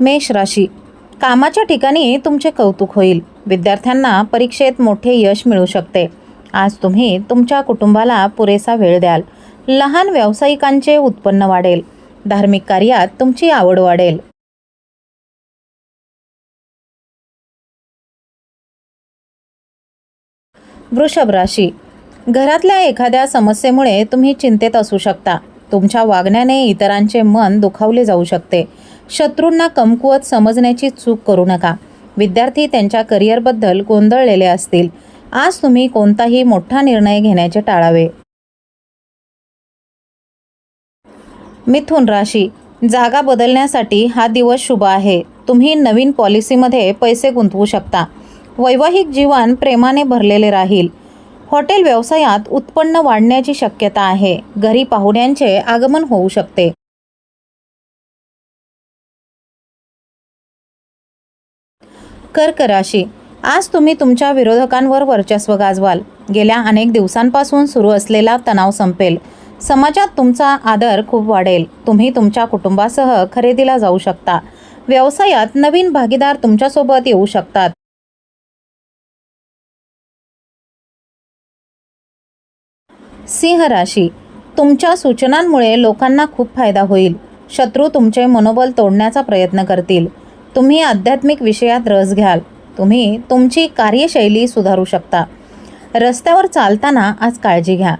मेष राशी. कामाच्या ठिकाणी तुमचे कौतुक होईल. विद्यार्थ्यांना परीक्षेत मोठे यश मिळू शकते. आज तुम्ही तुमच्या कुटुंबाला पुरेसा वेळ द्याल. लहान व्यावसायिकांचे उत्पन्न वाढेल. धार्मिक कार्यात तुमची आवड वाढेल. वृषभ राशी. घरातल्या एखाद्या समस्येमुळे तुम्ही चिंतेत असू शकता. तुमच्या वागण्याने इतरांचे मन दुखावले जाऊ शकते. शत्रूंना कमकुवत समजण्याची चूक करू नका. विद्यार्थी त्यांच्या करिअरबद्दल गोंधळलेले असतील. आज तुम्ही कोणताही मोठा निर्णय घेण्याचे टाळावे. मिथुन राशी. जागा बदलण्यासाठी हा दिवस शुभ आहे. तुम्ही नवीन पॉलिसीमध्ये पैसे गुंतवू शकता. वैवाहिक जीवन प्रेमाने भरलेले राहील. हॉटेल व्यवसायात उत्पन्न वाढण्याची शक्यता आहे. घरी पाहुण्यांचे आगमन होऊ शकते. कर्क राशी आज तुम्ही तुमच्या विरोधकांवर वर्चस्व गाजवाल. गेल्या अनेक दिवसांपासून सुरू असलेला तणाव संपेल. समाजात तुमचा आदर खूप वाढेल. तुम्ही तुमच्या कुटुंबासह खरेदीला जाऊ शकता. व्यवसायात नवीन भागीदार तुमच्यासोबत येऊ शकतात. सिंह राशी. तुमच्या सूचनांमुळे लोकांना खूप फायदा होईल. शत्रू तुमचे मनोबल तोडण्याचा प्रयत्न करतील. तुम्ही आध्यात्मिक विषयात रस घ्याल. तुम्ही तुमची कार्यशैली सुधारू शकता. रस्त्यावर चालताना आज काळजी घ्या.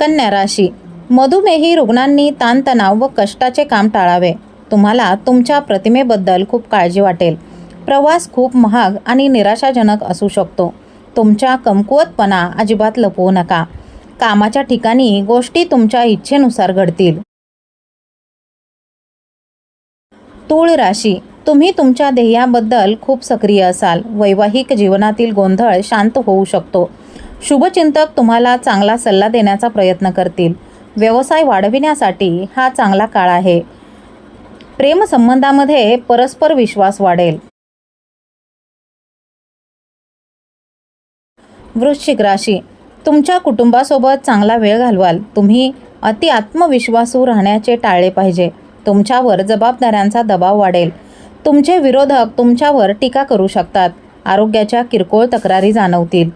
कन्या राशी. मधुमेही रुग्णांनी ताणतणाव व कष्टाचे काम टाळावे. तुम्हाला तुमच्या प्रतिमेबद्दल खूप काळजी वाटेल. प्रवास खूप महाग आणि निराशाजनक असू शकतो. तुमच्या कमकुवतपणा अजिबात लपवू नका. कामाच्या ठिकाणी गोष्टी तुमच्या इच्छेनुसार घडतील. तूळ राशी. तुम्ही तुमच्या ध्येयाबद्दल खूप सक्रिय असाल. वैवाहिक जीवनातील गोंधळ शांत होऊ शकतो. शुभचिंतक तुम्हाला चांगला सल्ला देण्याचा प्रयत्न करतील. व्यवसाय वाढविण्यासाठी हा चांगला काळ आहे. प्रेमसंबंधामध्ये परस्पर विश्वास वाढेल. वृश्चिक राशी. तुमच्या कुटुंबासोबत चांगला वेळ घालवाल. तुम्ही अति आत्मविश्वासू राहण्याचे टाळले पाहिजे. तुमच्यावर जबाबदाऱ्यांचा दबाव वाढेल. तुमचे विरोधक तुमच्यावर टीका करू शकतात. आरोग्याच्या किरकोळ तक्रारी जाणवतील.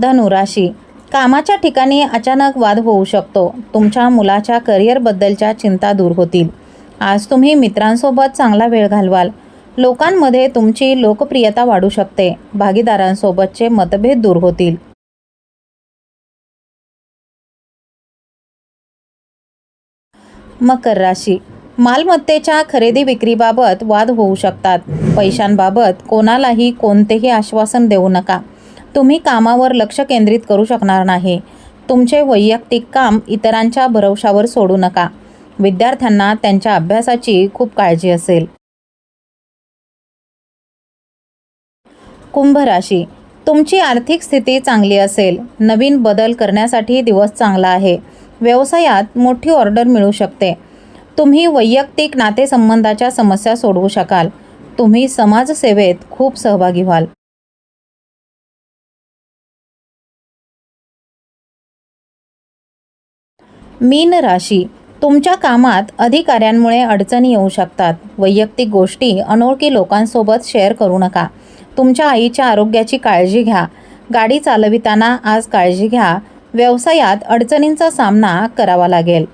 धनुराशी. कामाच्या ठिकाणी अचानक वाद होऊ शकतो. तुमच्या मुलाच्या करिअरबद्दलच्या चिंता दूर होतील. आज तुम्ही मित्रांसोबत चांगला वेळ घालवाल. लोकांमध्ये तुमची लोकप्रियता वाढू शकते. भागीदारांसोबतचे मतभेद दूर होतील. मकर राशी. मालमत्तेच्या खरेदी विक्रीबाबत वाद होऊ शकतात. पैशांबाबत कोणालाही कोणतेही आश्वासन देऊ नका. तुम्ही कामावर लक्ष केंद्रित करू शकणार नाही. तुमचे वैयक्तिक काम इतरांच्या भरवशावर सोडू नका. विद्यार्थ्यांना त्यांच्या अभ्यासाची खूप काळजी असेल. कुंभ राशी. तुमची आर्थिक स्थिती चांगली असेल. नवीन बदल करण्यासाठी दिवस चांगला आहे. व्यवसायात मोठी ऑर्डर मिळू शकते. तुम्ही वैयक्तिक नातेसंबंधाच्या समस्या सोडवू शकाल. तुम्ही समाजसेवेत खूप सहभागी व्हाल. मीन राशी. तुमच्या कामात अधिकाऱ्यांमुळे अडचणी येऊ शकतात. वैयक्तिक गोष्टी अनोळखी लोकांसोबत शेअर करू नका. तुमच्या आईच्या आरोग्याची काळजी घ्या. गाडी चालविताना आज काळजी घ्या. व्यवसायात अडचणींचा सामना करावा लागेल.